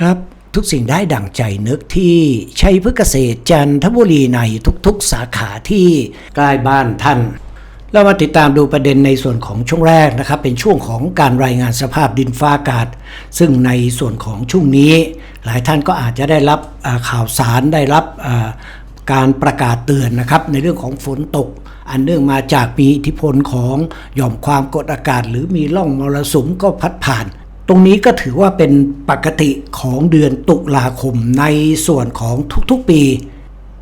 ครับทุกสิ่งได้ดั่งใจนึกที่ชัยพฤกษเกษตรจันทบุรีในทุกๆสาขาที่ใกล้บ้านท่าน เรามาติดตามดูประเด็นในส่วนของช่วงแรกนะครับ เป็นช่วงของการรายงานสภาพดินฟ้าอากาศ ซึ่งในส่วนของช่วงนี้ หลายท่านก็อาจจะได้รับข่าวสารได้รับการประกาศเตือนนะครับในเรื่องของฝนตก อันเนื่องมาจากมีอิทธิพลของหย่อมความกดอากาศ หรือมีร่องมรสุมก็พัดผ่าน ตรงนี้ก็ถือว่าเป็นปกติของเดือนตุลาคมในส่วนของทุกๆปี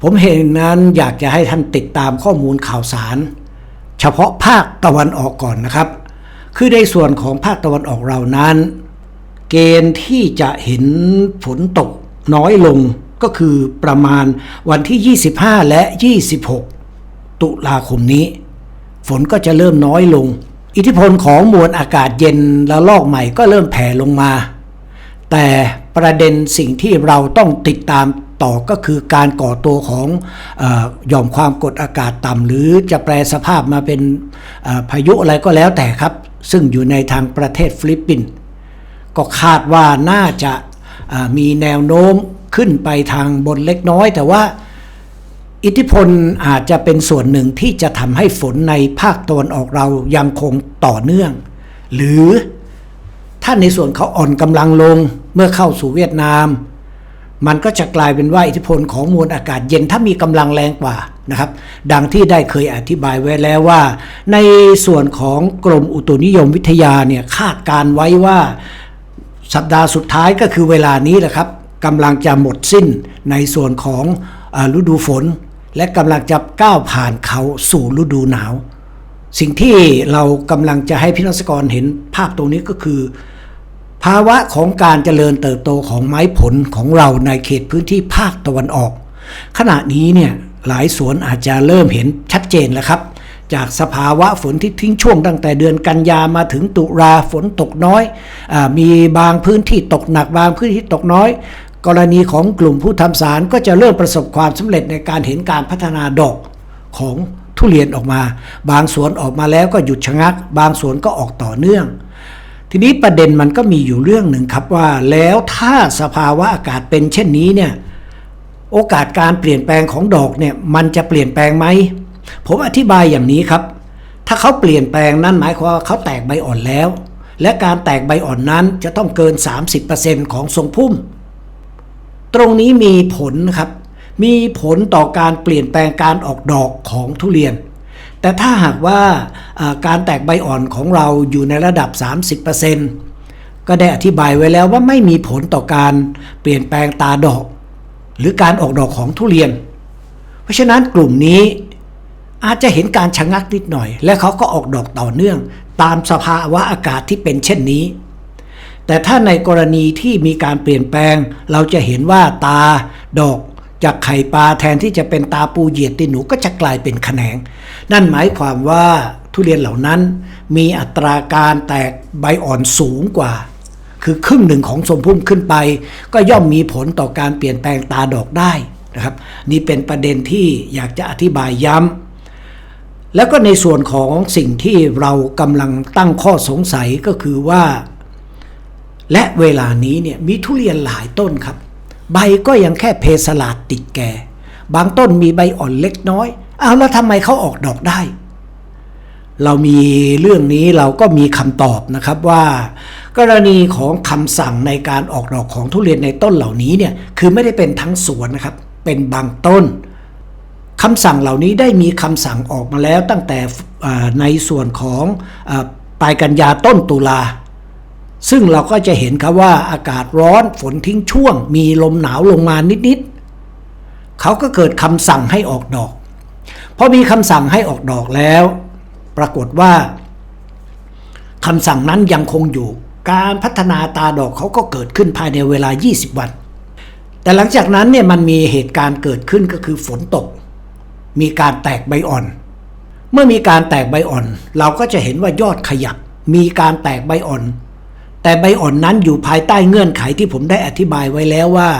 ผมเห็นนั้นอยากจะให้ท่านติดตามข้อมูลข่าวสาร เฉพาะภาคตะวันออกก่อนนะครับ คือในส่วนของภาคตะวันออกเรานั้น เกณฑ์ที่จะเห็นฝนตกน้อยลงก็คือประมาณวันที่ 25 และ 26 ตุลาคมนี้ ฝนก็จะเริ่มน้อยลง อิทธิพลของมวลอากาศเย็นและลอกใหม่ก็เริ่มแผ่ลงมา แต่ประเด็นสิ่งที่เราต้องติดตามต่อก็คือการก่อตัวของหย่อมความกดอากาศต่ำหรือจะแปลสภาพมาเป็นพายุอะไรก็แล้วแต่ครับ ซึ่งอยู่ในทางประเทศฟิลิปปินส์ก็คาดว่าน่าจะมีแนวโน้มขึ้นไปทางบนเล็กน้อย แต่ว่า อิทธิพลอาจจะเป็นส่วนหนึ่งที่จะทำให้ฝนในภาคตะวันออกเรายังคงต่อเนื่อง หรือถ้าในส่วนเขาอ่อนกำลังลงเมื่อเข้าสู่เวียดนาม มันก็จะกลายเป็นว่าอิทธิพลของมวลอากาศเย็นถ้ามีกำลังแรงกว่านะครับ ดังที่ได้เคยอธิบายไว้แล้วว่า ในส่วนของกรมอุตุนิยมวิทยาเนี่ยคาดการไว้ว่าสัปดาห์สุดท้ายก็คือเวลานี้แหละครับกำลังจะหมดสิ้นในส่วนของฤดูฝน และกำลังจะก้าวผ่านเขาสู่ฤดูหนาว สิ่งที่เรากำลังจะให้พี่นักสกรเห็นภาพตรงนี้ก็คือ ภาวะของการเจริญเติบโตของไม้ผลของเราในเขตพื้นที่ภาคตะวันออก ขณะนี้เนี่ยหลายสวนอาจจะเริ่มเห็นชัดเจนแล้วครับ จากสภาวะฝนที่ทิ้งช่วงตั้งแต่เดือนกันยามาถึงตุลาฝนตกน้อยอมีบางพื้นที่ตกหนักบางพื้นที่ตกน้อย กรณีของกลุ่มผู้ทำสารก็จะเริ่มประสบความสำเร็จในการเห็นการพัฒนาดอกของทุเรียนออกมา บางสวนออกมาแล้วก็หยุดชะงัก บางสวนก็ออกต่อเนื่อง ทีนี้ประเด็นมันก็มีอยู่เรื่องหนึ่งครับว่า แล้วถ้าสภาวะอากาศเป็นเช่นนี้เนี่ยโอกาสการเปลี่ยนแปลงของดอกเนี่ยมันจะเปลี่ยนแปลงไหมผมอธิบายอย่างนี้ครับ ถ้าเขาเปลี่ยนแปลงนั้นหมายความว่าเขาแตกใบอ่อนแล้ว และการแตกใบอ่อนนั้นจะต้องเกิน 30%ของทรงพุ่ม ตรงนี้มีผลนะครับ มีผลต่อการเปลี่ยนแปลงการออกดอกของทุเรียน แต่ถ้าหากว่าอ่าการแตกใบอ่อนของเราอยู่ในระดับ 30%ก็ได้อธิบายไว้แล้วว่าไม่มีผลต่อการเปลี่ยนแปลงตาดอก หรือการออกดอกของทุเรียน เพราะฉะนั้นกลุ่มนี้อาจจะเห็นการชะงักนิดหน่อย และเขาก็ออกดอกต่อเนื่อง ตามสภาวะอากาศที่เป็นเช่นนี้ แต่ถ้าในกรณีที่มีการเปลี่ยนแปลง เราจะเห็นว่าตา ดอกจากไข่ปลาแทนที่จะเป็นตาปูเหยียดตินหนูก็จะกลายเป็นแขนง นั่นหมายความว่าทุเรียนเหล่านั้น มีอัตราการแตกใบอ่อนสูงกว่า คือครึ่งหนึ่งของสมพุ่มขึ้นไป ก็ย่อมมีผลต่อการเปลี่ยนแปลงตาดอกได้นะครับ นี่เป็นประเด็นที่อยากจะอธิบายย้ำแล้วก็ในส่วนของสิ่งที่เรากำลังตั้งข้อสงสัยก็คือว่า และเวลานี้เนี่ยมีทุเรียนหลายต้นครับ ใบก็ยังแค่เพสลาดติดแก่ บางต้นมีใบอ่อนเล็กน้อย เอาแล้วทำไมเขาออกดอกได้ เรามีเรื่องนี้เราก็มีคำตอบนะครับว่า กรณีของคำสั่งในการออกดอกของทุเรียนในต้นเหล่านี้เนี่ยคือไม่ได้เป็นทั้งสวนนะครับ เป็นบางต้นคำสั่งเหล่านี้ได้มีคำสั่งออกมาแล้วตั้งแต่ในส่วนของอปลายกันยาต้นตุลา ซึ่งเราก็จะเห็นครับว่าอากาศร้อนฝนทิ้งช่วง มีลมหนาวลงมานิดๆเขาก็เกิดคำสั่งให้ออกดอกพอมีคำสั่งให้ออกดอกแล้ว ปรากฏว่าคำสั่งนั้นยังคงอยู่ การพัฒนาตาดอกเขาก็เกิดขึ้นภายในเวลา 20 วัน แต่หลังจากนั้นเนี่ยมันมีเหตุการณ์เกิดขึ้นก็คือฝนตก มีการแตกใบอ่อน เมื่อมีการแตกใบอ่อน เราก็จะเห็นว่ายอดขยับ มีการแตกใบอ่อน แต่ใบอ่อนนั้นอยู่ภายใต้เงื่อนไขที่ผมได้อธิบายไว้แล้วว่า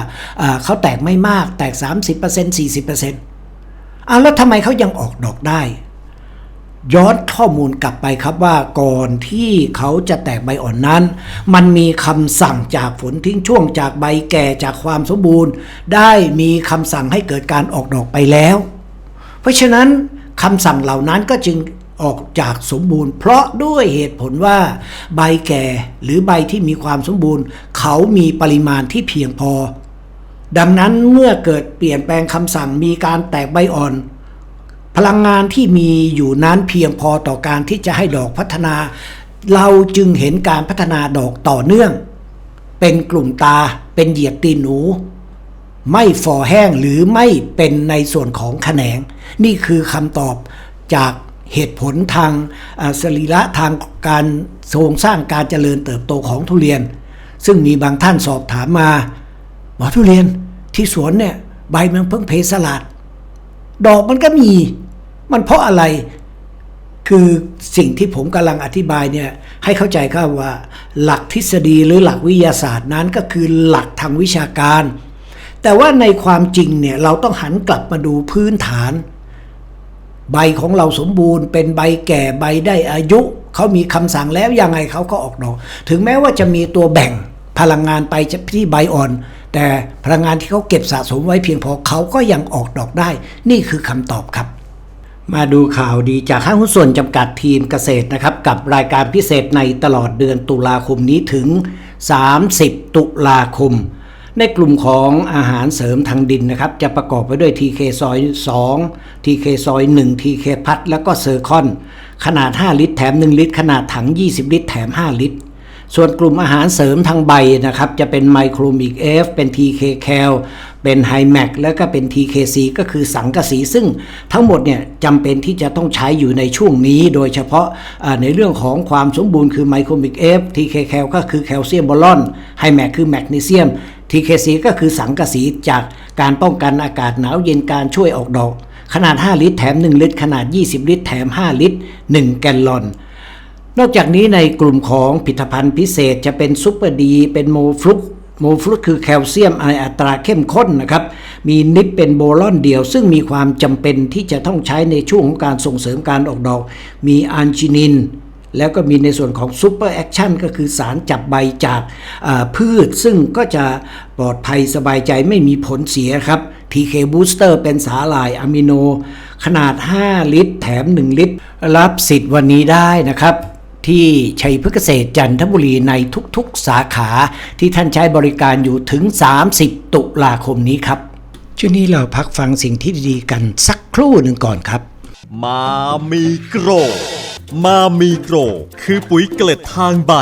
เขาแตกไม่มากแตก 30% 40%อ้าแล้วทำไมเขายังออกดอกได้ ย้อนข้อมูลกลับไปครับว่าก่อนที่เขาจะแตกใบอ่อนนั้น มันมีคำสั่งจากฝนทิ้งช่วงจากใบแก่จากความสมบูรณ์ ได้มีคำสั่งให้เกิดการออกดอกไปแล้ว เพราะฉะนั้นคำสั่งเหล่านั้นก็จึง ออกจากสมบูรณ์ เพราะด้วยเหตุผลว่า ใบแก่หรือใบที่มีความสมบูรณ์ เขามีปริมาณที่เพียงพอ ดังนั้นเมื่อเกิดเปลี่ยนแปลงคำสั่งมีการแตกใบอ่อน พลังงานที่มีอยู่นั้นเพียงพอต่อการที่จะให้ดอกพัฒนา เราจึงเห็นการพัฒนาดอกต่อเนื่อง เป็นกลุ่มตาเป็นเหยียดตีนหนูไม่ฝ่อแห้งหรือไม่เป็นในส่วนของแขนง นี่คือคำตอบจาก เหตุผลทางสรีระทางการโครงสร้างการเจริญเติบโตของทุเรียน ซึ่งมีบางท่านสอบถามมาหมอทุเรียนที่สวนเนี่ยใบมันเพิ่งเพสลัดดอกมันก็มี มันเพราะอะไรคือสิ่งที่ผมกำลังอธิบายเนี่ยให้เข้าใจครับว่าหลักทฤษฎีหรือหลักวิทยาศาสตร์นั้นก็คือหลักทางวิชาการ แต่ว่าในความจริงเนี่ยเราต้องหันกลับมาดูพื้นฐาน ใบของเราสมบูรณ์ เป็นใบแก่ใบได้อายุ เขามีคำสั่งแล้วยังไงเขาก็ออกดอก ถึงแม้ว่าจะมีตัวแบ่งพลังงานไปที่ใบอ่อน แต่พลังงานที่เขาเก็บสะสมไว้เพียงพอเขาก็ยังออกดอกได้ นี่คือคำตอบครับ มาดูข่าวดีจากห้างหุ้นส่วนจำกัดทีมเกษตรนะครับ กับรายการพิเศษในตลอดเดือนตุลาคมนี้ถึง 30 ตุลาคม ในกลุ่มของอาหารเสริมทางดินนะครับ จะประกอบไปด้วย TK ซอย2 TK ซอย1 TK พัดแล้วก็เซอร์คอน ขนาด 5 ลิตรแถม 1 ลิตร ขนาดถัง 20 ลิตร แถม 5 ลิตร ส่วนกลุ่มอาหารเสริมทางใบนะครับ จะเป็นไมโครมิกเอฟเป็น TK แคล เป็นไฮแมกแล้วก็เป็น TKC ก็คือสังกะสี ซึ่งทั้งหมดเนี่ยจำเป็นที่จะต้องใช้อยู่ในช่วงนี้โดยเฉพาะในเรื่องของความสมบูรณ์คือไมโครมิกเอฟ TK แคลก็คือแคลเซียมบอลอนไฮแมกคือแมกนีเซียม TKC ก็คือสังกะสีจากการป้องกันอากาศหนาวเย็นการช่วยออกดอก ขนาด 5 ลิตรแถม 1 ลิตร ขนาด 20 ลิตร แถม 5 ลิตร 1 แกลลอนนอกจากนี้ในกลุ่มของผลิตภัณฑ์พิเศษจะเป็นซูเปอร์ดี เป็นโมฟลุก โมฟลุกคือแคลเซียมในอัตราเข้มข้นนะครับ มีนิปเป็นโบลอนเดียว ซึ่งมีความจำเป็นที่จะต้องใช้ในช่วงของการส่งเสริมการออกดอก มีอันจินิน แล้วก็มีในส่วนของซูเปอร์แอคชั่นก็คือสารจับใบจากพืช ซึ่งก็จะปลอดภัยสบายใจไม่มีผลเสียครับ TK Booster เป็นสาหร่ายอะมิโน ขนาด 5 ลิตร แถม 1 ลิตร รับสิทธิ์วันนี้ได้นะครับ ที่ชัยพฤกษเกษตรจันทบุรีในทุกๆสาขาที่ท่านใช้บริการอยู่ถึง 30 ตุลาคมนี้ครับ ช่วงนี้เราพักฟังสิ่งที่ดีๆกันสักครู่หนึ่งก่อนครับ มามีโกร มามีโกร คือปุ๋ยเกล็ดทางใบ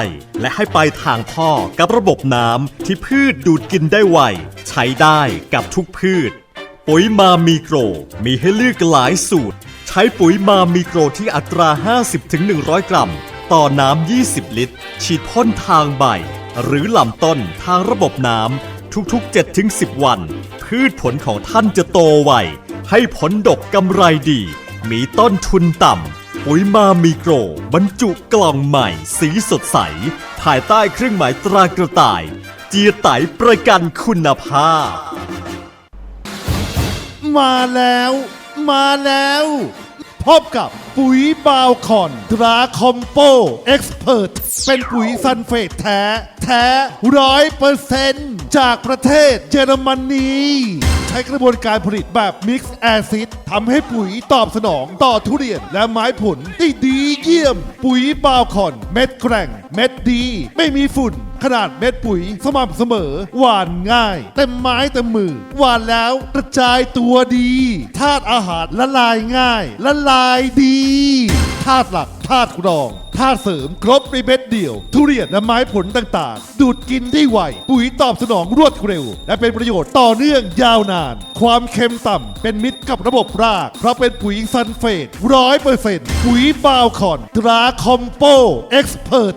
และให้ไปทางท่อกับระบบน้ำที่พืชดูดกินได้ไว ใช้ได้กับทุกพืช ปุ๋ยมามีโกร มีให้เลือกหลายสูตร ใช้ปุ๋ยมามีโกรที่อัตรา 50-100 กรัม ต่อน้ำ 20 ลิตร ฉีดพ่นทางใบ หรือลำต้นทางระบบน้ำทุกๆ 7-10 วัน พืชผลของท่านจะโตไว ให้ผลดกกำไรดี มีต้นทุนต่ำปุ๋ยมามีโกร บรรจุกล่องใหม่ สีสดใส ภายใต้เครื่องหมายตรากระต่าย เจียไตประกันคุณภาพ มาแล้ว มาแล้ว พบกับปุ๋ยบาวคอนตราคอมโปเอ็กซ์เพรเป็นปุ๋ยซันเฟตแท้ แท้ร้อยเปอร์เซนต์จากประเทศเยอรมนีใช้กระบวนการผลิตแบบมิกซ์แอซิดทำให้ปุ๋ยตอบสนองต่อทุเรียนและไม้ผลได้ดีเยี่ยม ปุ๋ยบาวคอน เม็ดแกร่ง เม็ดดี ไม่มีฝุ่น ขนาดเม็ดปุ๋ย สม่ำเสมอ หวานง่าย เต็มไม้เต็มมือ หวานแล้วกระจายตัวดีธาตุอาหารละลายง่าย ละลายดีธาตุหลักธาตุรองธาตุเสริมครบในเม็ดเดียว ทุเรียนและไม้ผลต่างๆ ดูดกินได้ไว ปุ๋ยตอบสนองรวดเร็ว และเป็นประโยชน์ต่อเนื่องยาวนาน ความเค็มต่ำเป็นมิตรกับระบบราก เพราะเป็นปุ๋ยซันเฟตร้อยเปอร์เซ็นต์ปุ๋ยบาวคอนตราคอมโปเอ็กซ์เพรส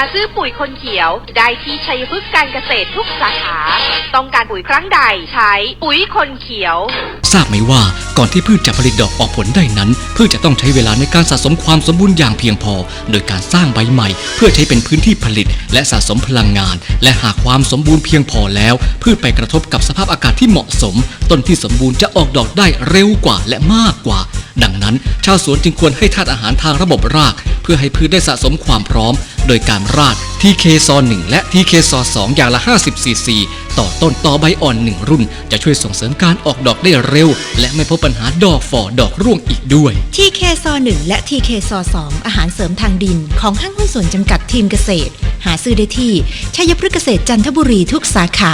ซื้อปุ๋ยคนเขียว ได้ที่ชัยพฤกษ์การเกษตรทุกสาขา ต้องการปุ๋ยครั้งใดใช้ปุ๋ยคนเขียว ทราบไหมว่าก่อนที่พืชจะผลิตดอกออกผลได้นั้น พืชจะต้องใช้เวลาในการสะสมความสมบูรณ์อย่างเพียงพอ โดยการสร้างใบใหม่ เพื่อใช้เป็นพื้นที่ผลิต และสะสมพลังงาน และหากความสมบูรณ์เพียงพอแล้ว พืชไปกระทบกับสภาพอากาศที่เหมาะสม ต้นที่สมบูรณ์จะออกดอกได้เร็วกว่าและมากกว่าดังนั้น ชาวสวนจึงควรให้ธาตุอาหารทางระบบราก เพื่อให้พืชได้สะสมความพร้อม โดยการราด TK ซอ1และ TK ซอ2อย่างละ 50ซีซีต่อต้นต่อใบอ่อน 1 รุ่น จะช่วยส่งเสริมการออกดอกได้เร็ว และไม่พบปัญหาดอกฝ่อดอกร่วงอีกด้วย TK ซอ1และ TK ซอ2อาหารเสริมทางดิน ของห้างหุ้นส่วนจำกัดทีมเกษตร หาซื้อได้ที่ชัยพฤกษเกษตรจันทบุรีทุกสาขา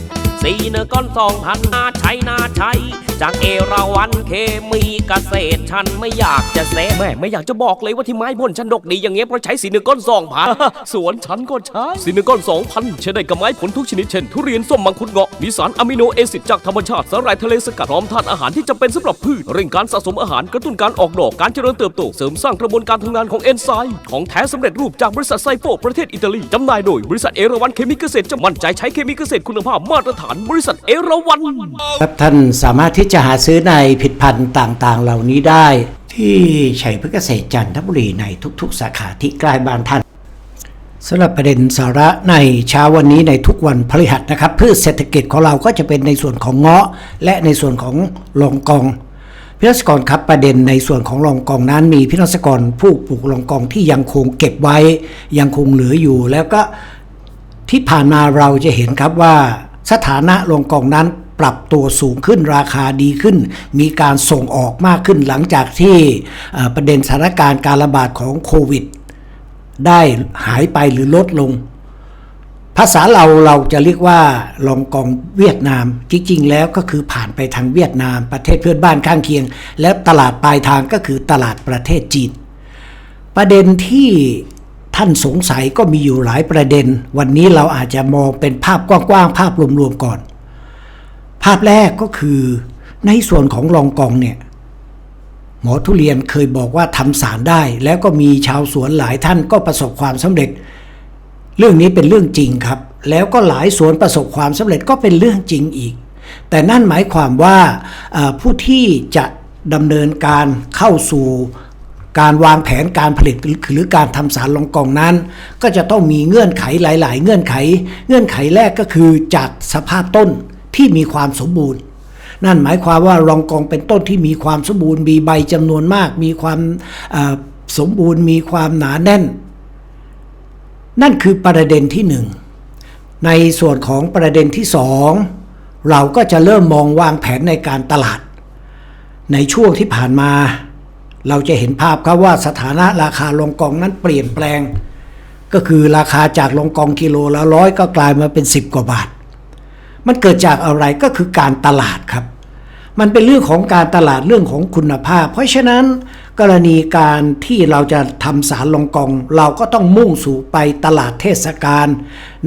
สีเนื้อก้อนสองพันนาใช้นาใช้จากเอราวันเคมีเกษตรฉันไม่อยากจะเซแม่ไม่อยากจะบอกเลยว่าที่ไม้พ่นฉันดกดีอย่างเงี้ยเพราะใช้สีเนื้อก้อนสองพันสวนฉันก็ใช้สีเนื้อก้อนสองพันใช้ได้กับไม้ผลทุกชนิดเช่นทุเรียนส้มมังคุดเงาะมีสารอะมิโนแอซิดจากธรรมชาติสารายทะเลสกัดพร้อมธาตุอาหารที่จำเป็นสำหรับพืชเร่งการสะสมอาหารกระตุ้นการออกดอกการเจริญเติบโตเสริมสร้างกระบวนการทำงานของเอนไซม์ของแท้สำเร็จรูปจากบริษัทไซโฟประเทศอิตาลีจำหน่ายโดยบริษัทเอราวันเคมีเกษตรจะมั่นใจใช้เคมีเกษตรคุณภาพมาตรฐานบริษัทเอราวันครับท่านสามารถที่จะหาซื้อในผลิตภัณฑ์ต่างๆ เหล่านี้ได้ ที่ชัยพฤกษ์เกษตรจันทบุรีในทุกๆ สาขาที่ใกล้บ้านท่านสำหรับประเด็นสาระในเช้าวันนี้ในทุกวันพฤหัสนะครับพืชเศรษฐกิจของเราก็จะเป็นในส่วนของเงาะ และในส่วนของลองกองพิรัศกรครับประเด็นในส่วนของรองกองนั้นมีพิรัศกรผู้ปลูกรองกองที่ยังคงเก็บไว้ ยังคงเหลืออยู่ แล้วก็ที่ผ่านมาเราจะเห็นครับว่า สถานะรงกองนั้นปรับตัวสูงขึ้นราคาดีขึ้น มีการส่งออกมากขึ้นหลังจากที่ประเด็นสถานการณ์การระบาดของโควิด ได้หายไปหรือลดลง ภาษาเราเราจะเรียกว่าลองกองเวียดนาม จริง ๆ แล้วก็คือผ่านไปทางเวียดนาม ประเทศเพื่อนบ้านข้างเคียง แล้วตลาดปลายทางก็คือตลาดประเทศจีนประเด็นที่ ท่านสงสัยก็มีอยู่หลายประเด็น วันนี้เราอาจจะมองเป็นภาพกว้างๆ ภาพรวมๆ ก่อน ภาพแรกก็คือในส่วนของลองกองเนี่ย หมอทุเรียนเคยบอกว่าทำสารได้ แล้วก็มีชาวสวนหลายท่านก็ประสบความสำเร็จ เรื่องนี้เป็นเรื่องจริงครับ แล้วก็หลายสวนประสบความสำเร็จก็เป็นเรื่องจริงอีก แต่นั่นหมายความว่าผู้ที่จะดำเนินการเข้าสู่ การวางแผนการผลิตหรือการทำสารลองกองนั้น ก็จะต้องมีเงื่อนไขหลาย ๆ เงื่อนไข เงื่อนไขแรกก็คือจากสภาพต้นที่มีความสมบูรณ์ นั่นหมายความว่ารองกองเป็นต้นที่มีความสมบูรณ์มีใบจำนวนมาก มีความสมบูรณ์มีความหนาแน่น นั่นคือประเด็นที่หนึ่งในส่วนของประเด็นที่สองเราก็จะเริ่มมองวางแผนในการตลาด ในช่วงที่ผ่านมา เราจะเห็นภาพครับว่าสถานะราคาลงกองนั้นเปลี่ยนแปลง ก็คือราคาจากลงกองกิโลละร้อยก็กลายมาเป็น 10 กว่าบาท มันเกิดจากอะไรก็คือการตลาดครับ มันเป็นเรื่องของการตลาดเรื่องของคุณภาพ เพราะฉะนั้นกรณีการที่เราจะทำสารลงกอง เราก็ต้องมุ่งสู่ไปตลาดเทศกาล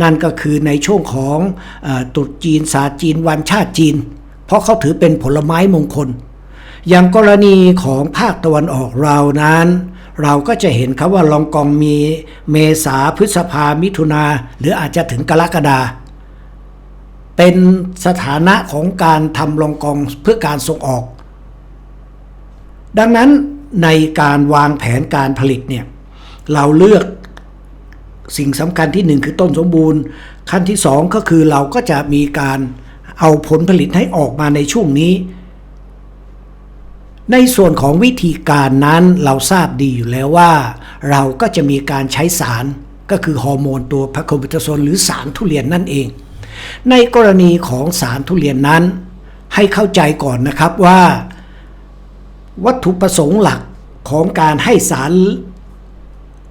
นั่นก็คือในช่วงของอตรุษจีนศาสตร์จีนวันชาติจีน เพราะเขาถือเป็นผลไม้มงคล อย่างกรณีของภาคตะวันออกเรานั้น เราก็จะเห็นครับว่าลองกองมีเมษาพฤษภามิถุนาหรืออาจจะถึงกรกฎาเป็นสถานะของการทำลองกองเพื่อการส่งออก ดังนั้นในการวางแผนการผลิตเนี่ยเราเลือกสิ่งสำคัญที่หนึ่งคือต้นสมบูรณ์ ขั้นที่สองก็คือเราก็จะมีการเอาผลผลิตให้ออกมาในช่วงนี้ ในส่วนของวิธีการนั้นเราทราบดีอยู่แล้วว่า เราก็จะมีการใช้สารก็คือฮอร์โมนตัวพาโคบิทาโซนหรือสารทุเรียนนั่นเอง ในกรณีของสารทุเรียนนั้น ให้เข้าใจก่อนนะครับว่า วัตถุประสงค์หลักของการให้สาร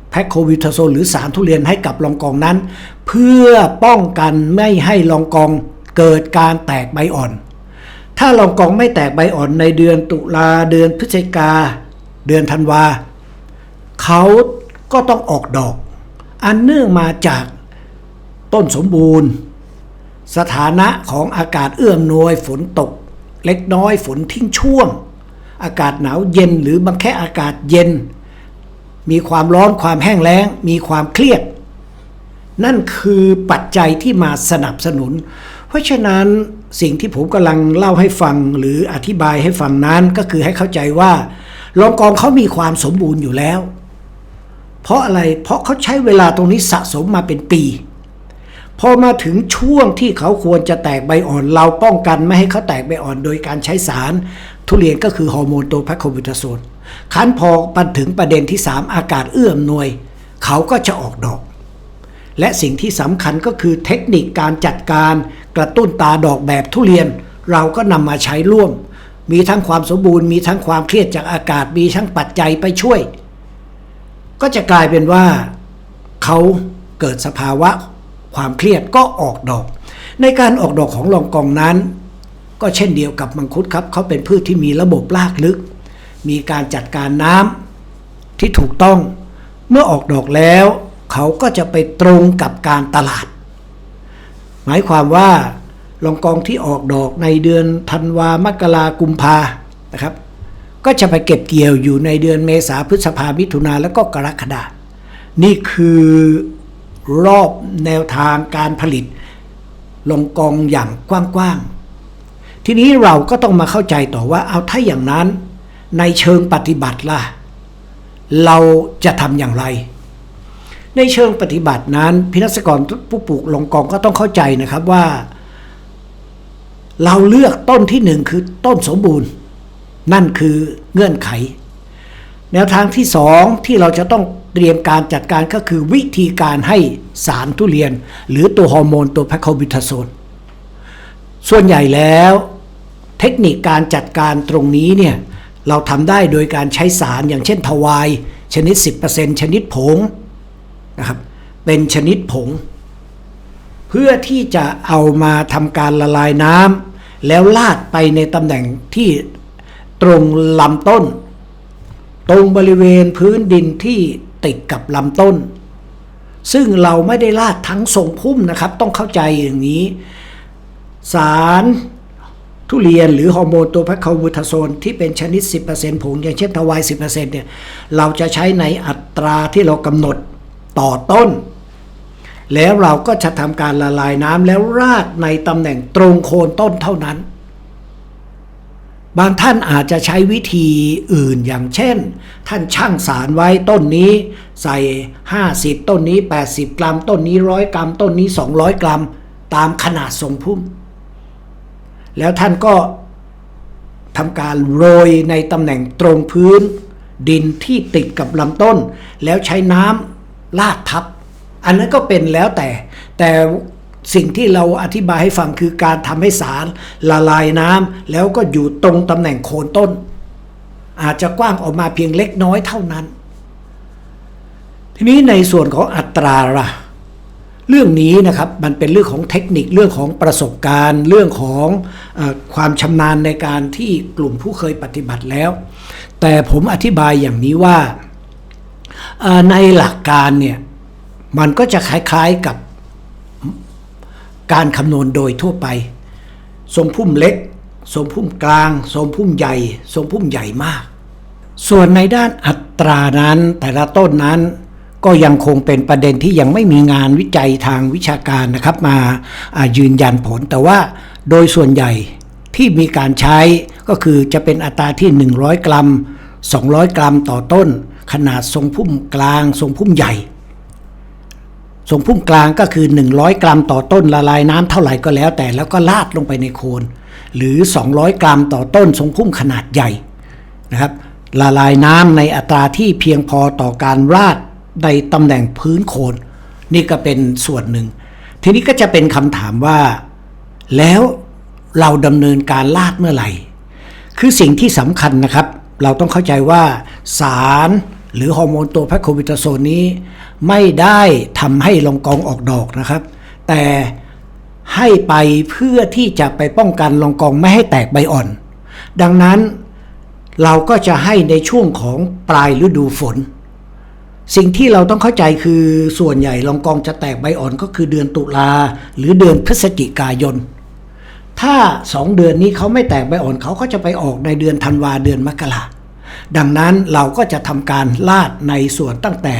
แพคโควิทาโซนหรือสารทุเรียนให้กับลองกองนั้น เพื่อป้องกันไม่ให้ลองกองเกิดการแตกใบอ่อน ถ้าลองกองไม่แตกใบอ่อนในเดือนตุลาเดือนพฤศจิกา เดือนธันวาเขาก็ต้องออกดอก อันเนื่องมาจากต้นสมบูรณ์ สถานะของอากาศเอื้อมหนวยฝนตก เล็กน้อยฝนทิ้งช่วง อากาศหนาวเย็นหรือบางแค่อากาศเย็น มีความร้อนความแห้งแล้ง มีความเครียด นั่นคือปัจจัยที่มาสนับสนุน ราะฉะนั้นสิ่งที่ผมกำลังเล่าให้ฟังหรืออธิบายให้ฟังนั้นก็คือให้เข้าใจว่าลองกองเขามีความสมบูรณ์อยู่แล้ว เพราะอะไรเพราะเขาใช้เวลาตรงนี้สะสมมาเป็นปี พอมาถึงช่วงที่เขาควรจะแตกใบอ่อนเราป้องกันไม่ให้เขาแตกใบอ่อนโดยการใช้สาร ทุเรียนก็คือฮอร์โมนตัวแพคโคบิทาโซนคันพอมาถึงประเด็นที่ 3 อากาศเอื้อมหน่วย เขาก็จะออกดอก และสิ่งที่สำคัญก็คือเทคนิคการจัดการกระตุ้นตาดอกแบบทุเรียน เราก็นำมาใช้ร่วม มีทั้งความสมบูรณ์มีทั้งความเครียดจากอากาศมีทั้งปัจจัยไปช่วย ก็จะกลายเป็นว่าเขาเกิดสภาวะความเครียดก็ออกดอก ในการออกดอกของลองกองนั้น ก็เช่นเดียวกับมังคุดครับเขาเป็นพืชที่มีระบบรากลึก มีการจัดการน้ำที่ถูกต้องเมื่อออกดอกแล้ว เขาก็จะไปตรงกับการตลาด หมายความว่าลองกองที่ออกดอกในเดือนธันวามกรากุมภานะครับ ก็จะไปเก็บเกี่ยวอยู่ในเดือนเมษาพฤษภามิถุนาแล้วก็กรกฎานี่คือรอบแนวทางการผลิต ลงกองอย่างกว้างๆ ทีนี้เราก็ต้องมาเข้าใจต่อว่าเอาถ้าอย่างนั้นในเชิงปฏิบัติล่ะ เราจะทำอย่างไร ในเชิงปฏิบัตินั้นพินักกรผู้ปลูกลงกองก็ต้องเข้าใจนะครับว่า เราเลือกต้นที่หนึ่งคือต้นสมบูรณ์ นั่นคือเงื่อนไข แนวทางที่สองที่เราจะต้องเตรียมการจัดการก็คือวิธีการให้สารทุเรียน หรือตัวฮอร์โมนตัวแพคโคบิทาโซนส่วนใหญ่แล้วเทคนิคการจัดการตรงนี้เนี่ยเราทำได้โดยการใช้สารอย่างเช่นทวาย ชนิด 10%ชนิดผง นะครับ เป็นชนิดผง เพื่อที่จะเอามาทำการละลายน้ำแล้วลาดไปในตำแหน่งที่ตรงลำต้น ตรงบริเวณพื้นดินที่ติดกับลำต้น ซึ่งเราไม่ได้ลาดทั้งทรงพุ่มนะครับ ต้องเข้าใจอย่างนี้ สารทุเรียนหรือฮอร์โมนตัวแพคโคบูทาโซนที่เป็นชนิด 10%ผงอย่างเช่นทวาย 10%เนี่ย เราจะใช้ในอัตราที่เรากำหนด ต่อต้น แล้วเราก็จะทำการละลายน้ำแล้วราดในตำแหน่งตรงโคนต้นเท่านั้น บางท่านอาจจะใช้วิธีอื่นอย่างเช่น ท่านช่างสารไว้ต้นนี้ ใส่ 50 ต้นนี้ 80 กรัม ต้นนี้100กรัม ต้นนี้ 200 กรัม ตามขนาดทรงพุ่ม แล้วท่านก็ทำการโรยในตำแหน่งตรงพื้น ดินที่ติดกับลำต้น แล้วใช้น้ำ ลาดทับ อันนั้นก็เป็นแล้วแต่ แต่สิ่งที่เราอธิบายให้ฟังคือการทำให้สารละลายน้ำแล้วก็อยู่ตรงตำแหน่งโคนต้น อาจจะกว้างออกมาเพียงเล็กน้อยเท่านั้น ทีนี้ในส่วนของอัตราล่ะเรื่องนี้นะครับมันเป็นเรื่องของเทคนิคเรื่องของประสบการณ์ เรื่องของอความชำนาญในการที่กลุ่มผู้เคยปฏิบัติแล้ว แต่ผมอธิบายอย่างนี้ว่า ในหลักการเนี่ยมันก็จะคล้ายๆกับการคำนวณโดยทั่วไป ทรงพุ่มเล็ก ทรงพุ่มกลาง ทรงพุ่มใหญ่ ทรงพุ่มใหญ่มาก ส่วนในด้านอัตรานั้นแต่ละต้นนั้นก็ยังคงเป็นประเด็นที่ยังไม่มีงานวิจัยทางวิชาการนะครับมาายืนยันผล แต่ว่าโดยส่วนใหญ่ที่มีการใช้ก็คือจะเป็นอัตราที่ 100 กรัม 200 กรัมต่อต้น ขนาดทรงพุ่มกลางทรงพุ่มใหญ่ ทรงพุ่มกลางก็คือ 100 กรัมต่อต้นละลายน้ำเท่าไหร่ก็แล้วแต่แล้วก็ลาดลงไปในโคน หรือ 200 กรัมต่อต้นทรงพุ่มขนาดใหญ่นะครับละลายน้ำในอัตราที่เพียงพอต่อการราดในตำแหน่งพื้นโคน นี่ก็เป็นส่วนหนึ่ง ทีนี้ก็จะเป็นคำถามว่า แล้วเราดำเนินการลาดเมื่อไหร่ คือสิ่งที่สำคัญนะครับ เราต้องเข้าใจว่าสาร หรือฮอร์โมนตัวแพคโควิตาโซนนี้ไม่ได้ทำให้ลองกองออกดอกนะครับ แต่ให้ไปเพื่อที่จะไปป้องกันลองกองไม่ให้แตกใบอ่อน ดังนั้นเราก็จะให้ในช่วงของปลายฤดูฝน สิ่งที่เราต้องเข้าใจคือส่วนใหญ่ลองกองจะแตกใบอ่อนก็คือเดือนตุลาหรือเดือนพฤศจิกายน ถ้าสองเดือนนี้เขาไม่แตกใบอ่อนเขาก็จะไปออกในเดือนธันวาเดือนมกรา ดังนั้นเราก็จะทำการลาดในส่วนตั้งแต่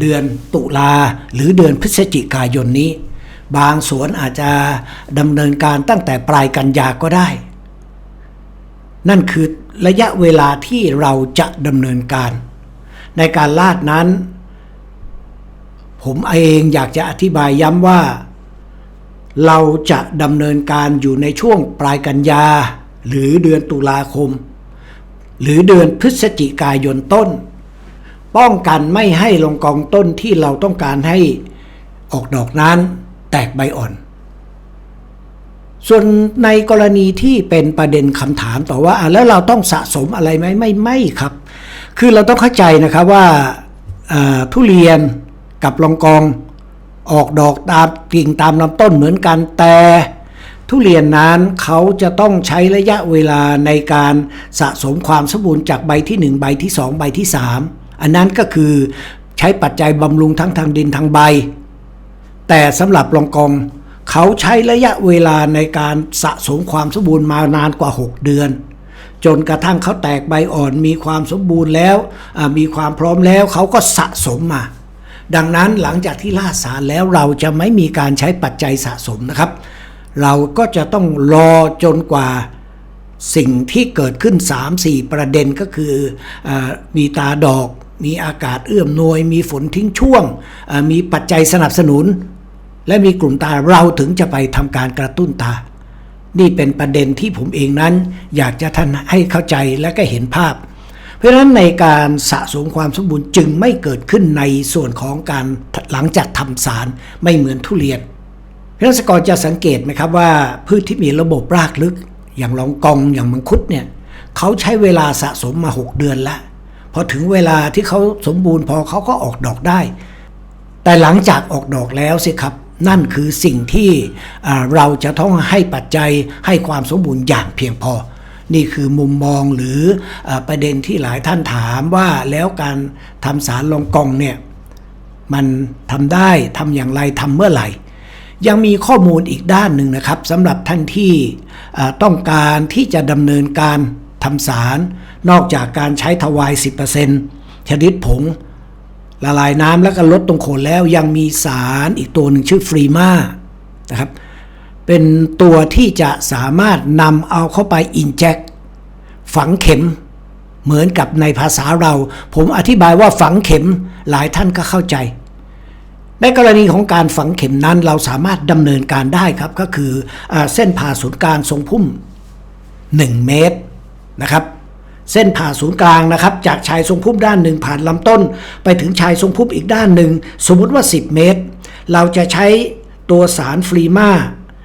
เดือนตุลาหรือเดือนพฤศจิกายนนี้ บางสวนอาจจะดำเนินการตั้งแต่ปลายกันยาก็ได้ นั่นคือระยะเวลาที่เราจะดำเนินการ ในการลาดนั้น ผมเองอยากจะอธิบายย้ำว่า เราจะดำเนินการอยู่ในช่วงปลายกันยาหรือเดือนตุลาคม หรือเดือนพฤศจิกายนต้น ป้องกันไม่ให้ลงกองต้นที่เราต้องการให้ออกดอกนั้นแตกใบอ่อน ส่วนในกรณีที่เป็นประเด็นคำถามต่อว่าแล้วเราต้องสะสมอะไรไหมไม่ไม่ครับ คือเราต้องเข้าใจนะครับว่าอ่าทุเรียนกับลองกองออกดอกตามกิ่งตามลำต้นเหมือนกันแต่ ทุเรียนนั้นเขาจะต้องใช้ระยะเวลาในการสะสมความสมบูรณ์จากใบที่ 1 ใบที่ 2 ใบที่ 3 อันนั้นก็คือใช้ปัจจัยบำรุงทั้งทางดินทางใบ แต่สำหรับลองกองเขาใช้ระยะเวลาในการสะสมความสมบูรณ์มานานกว่า 6 เดือน จนกระทั่งเขาแตกใบอ่อนมีความสมบูรณ์แล้วมีความพร้อมแล้วเขาก็สะสมมาดังนั้นหลังจากที่ล่าสารแล้วเราจะไม่มีการใช้ปัจจัยสะสมนะครับ เราก็จะต้องรอจนกว่าสิ่งที่เกิดขึ้น 3-4 ประเด็นก็คืออมีตาดอก มีอากาศเอื้อมนวย มีฝนทิ้งช่วง มีปัจจัยสนับสนุน และมีกลุ่มตาเราถึงจะไปทำการกระตุ้นตา นี่เป็นประเด็นที่ผมเองนั้น อยากจะท่านให้เข้าใจและก็เห็นภาพ เพราะฉะนั้นในการสะสมความสมบูรณ์จึงไม่เกิดขึ้นในส่วนของการหลังจากทำสารไม่เหมือนทุเรียน เกษตรกรจะสังเกตไหมครับว่าพืชที่มีระบบรากลึก อย่างลองกองอย่างมังคุดเนี่ยเขาใช้เวลาสะสมมา 6 เดือนแล้วพอถึงเวลาที่เขาสมบูรณ์พอเขาก็ออกดอกได้ แต่หลังจากออกดอกแล้วสิครับ นั่นคือสิ่งที่เราจะต้องให้ปัจจัยให้ความสมบูรณ์อย่างเพียงพอ นี่คือมุมมองหรืออประเด็นที่หลายท่านถามว่าแล้วการทำสารลองกองเนี่ยมันทำได้ทำอย่างไรทำเมื่อไหร่ ยังมีข้อมูลอีกด้านหนึ่งนะครับสำหรับท่านที่ต้องการที่จะดำเนินการทำสาร นอกจากการใช้ทวาย 10%ชนิดผง ละลายน้ำแล้วก็ลดตรงโคนแล้วยังมีสารอีกตัวหนึ่งชื่อฟรีมานะครับเป็นตัวที่จะสามารถนำเอาเข้าไปอินเจ c ฝังเข็มเหมือนกับในภาษาเรา ผมอธิบายว่าฝังเข็มหลายท่านก็เข้าใจ ในกรณีของการฝังเข็มนั้นเราสามารถดำเนินการได้ครับก็คืออเส้นผ่าศูนย์กลางทรงพุ่ม 1 เมตรนะครับ เส้นผ่าศูนย์กลางนะครับ จากชายทรงพุ่มด้านหนึ่งผ่านลำต้น ไปถึงชายทรงพุ่มอีกด้านหนึ่งสมมติว่า 10 เมตร เราจะใช้ตัวสารฟรีมา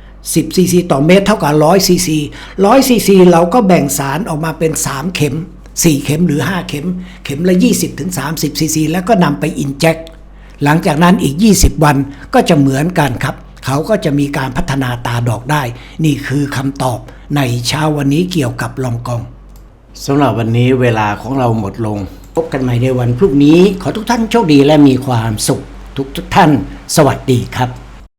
10ซีซีต่อเมตรเท่ากับ100ซีซี100ซีซีเราก็แบ่งสารออกมาเป็น 3 เข็ม 4 เข็มหรือ 5 เข็ม เข็มละ 20ถึง30ซีซีแล้วก็นำไปอินเจ c หลังจากนั้นอีก 20 วันก็จะเหมือนกันครับ เขาก็จะมีการพัฒนาตาดอกได้ นี่คือคำตอบในเช้าวันนี้เกี่ยวกับลองกองสำหรับวันนี้เวลาของเราหมดลง พบกันใหม่ในวันพรุ่งนี้ ขอทุกท่านโชคดีและมีความสุข ทุกทุกๆท่าน สวัสดีครับ